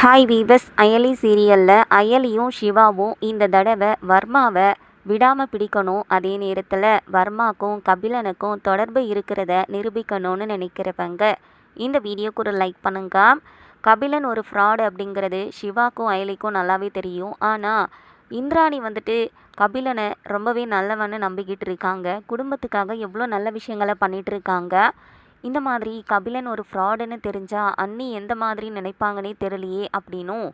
Hi views Ayali சீரியலில் அயலியும் சிவாவும் இந்த தடவை வர்மாவை விடாமல் பிடிக்கணும். அதே நேரத்தில் வர்மாக்கும் கபிலனுக்கும் தொடர்பு இருக்கிறத நிரூபிக்கணும்னு நினைக்கிறவங்க இந்த வீடியோக்கு ஒரு லைக் பண்ணுங்க. கபிலன் ஒரு ஃப்ராடு அப்படிங்கிறது சிவாக்கும் அயலிக்கும் நல்லாவே தெரியும். ஆனால் இந்திராணி வந்துட்டு கபிலனை ரொம்பவே நல்லவன்னு நம்பிக்கிட்டு இருக்காங்க. குடும்பத்துக்காக எவ்வளோ நல்ல விஷயங்களை பண்ணிகிட்டு இருக்காங்க. இந்த மாதிரி கபிலன் ஒரு ஃப்ராடுன்னு தெரிஞ்சா அண்ணி எந்த மாதிரி நினைப்பாங்கன்னே தெரியலையே அப்படின்னும்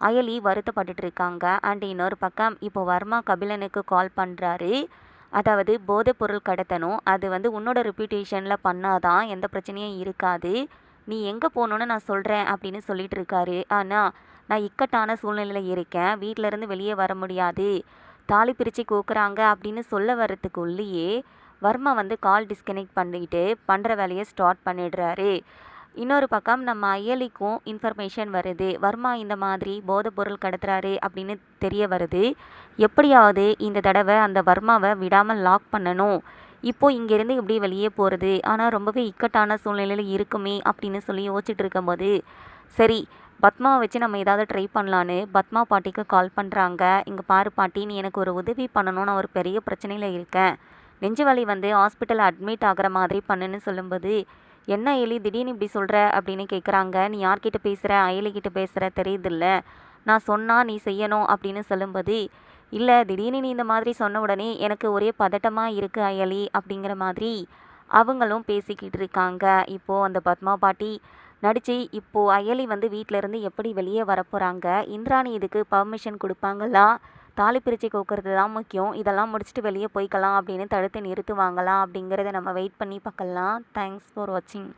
அயலி வருத்தப்பட்டுட்டு இருக்காங்க. அண்ட் இன்னொரு பக்கம் இப்போ வர்மா கபிலனுக்கு கால் பண்ணுறாரு அதாவது போதைப் பொருள் கடத்தணும். அது வந்து உன்னோட ரிப்யூட்டேஷனில் பண்ணாதான் எந்த பிரச்சனையும் இருக்காது. நீ எங்கே போகணுன்னு நான் சொல்கிறேன் அப்படின்னு சொல்லிட்டு இருக்காரு. ஆனால் நான் இக்கட்டான சூழ்நிலையில் இருக்கேன். வீட்டிலேருந்து இருந்து வெளியே வர முடியாது. தாலி பிரித்து கோக்குறாங்க அப்படின்னு சொல்ல வர்றதுக்குள்ளேயே வர்மா வந்து கால் டிஸ்கனெக்ட் பண்ணிட்டு பண்ணுற வேலையை ஸ்டார்ட் பண்ணிடுறாரு. இன்னொரு பக்கம் நம்ம அயலிக்கும் இன்ஃபர்மேஷன் வருது. வர்மா இந்த மாதிரி போதைப்பொருள் கடத்துறாரு அப்படின்னு தெரிய வருது. எப்படியாவது இந்த தடவை அந்த வர்மாவை விடாமல் லாக் பண்ணணும். இப்போது இங்கேருந்து எப்படி வெளியே போகிறது ஆனால் ரொம்பவே இக்கட்டான சூழ்நிலையில் இருக்குமே அப்படின்னு சொல்லி யோசிச்சுட்டு இருக்கும்போது சரி பத்மாவை வச்சு நம்ம ஏதாவது ட்ரை பண்ணலான்னு பத்மா பாட்டிக்கு கால் பண்ணுறாங்க இங்கே பாரு பாட்டி நீ எனக்கு ஒரு உதவி பண்ணணும் நான் ஒரு பெரிய பிரச்சனையில் இருக்கேன். நெஞ்சு வலி வந்து ஹாஸ்பிட்டலில் அட்மிட் ஆகிற மாதிரி பண்ணுன்னு சொல்லும்போது என்ன எலி? திடீர்னு இப்படி சொல்கிற அப்படின்னு கேட்குறாங்க நீ யார்கிட்ட பேசுகிற அயலிக்கிட்ட பேசுகிற தெரியுதில்ல. நான் சொன்னால் நீ செய்யணும் அப்படின்னு சொல்லும்போது இல்லை திடீர்னு நீ இந்த மாதிரி சொன்ன உடனே எனக்கு ஒரே பதட்டமாக இருக்குது அயலி அப்படிங்கிற மாதிரி அவங்களும் பேசிக்கிட்டு இருக்காங்க. இப்போது அந்த பத்மா பாட்டி நடித்து இப்போது அயலி வந்து வீட்டிலேருந்து இருந்து எப்படி வெளியே வரப்போகிறாங்க இந்திராணி இதுக்கு பர்மிஷன் கொடுப்பாங்களா? தாலி பிரித்து கோக்கிறது தான் முக்கியம். இதெல்லாம் முடிச்சுட்டு வெளியே போய்க்கலாம் அப்படின்னு தடுத்து நிறுத்துவாங்களா அப்படிங்கிறத நம்ம வெயிட் பண்ணி பார்க்கலாம். தேங்க்ஸ் ஃபார் வாட்சிங்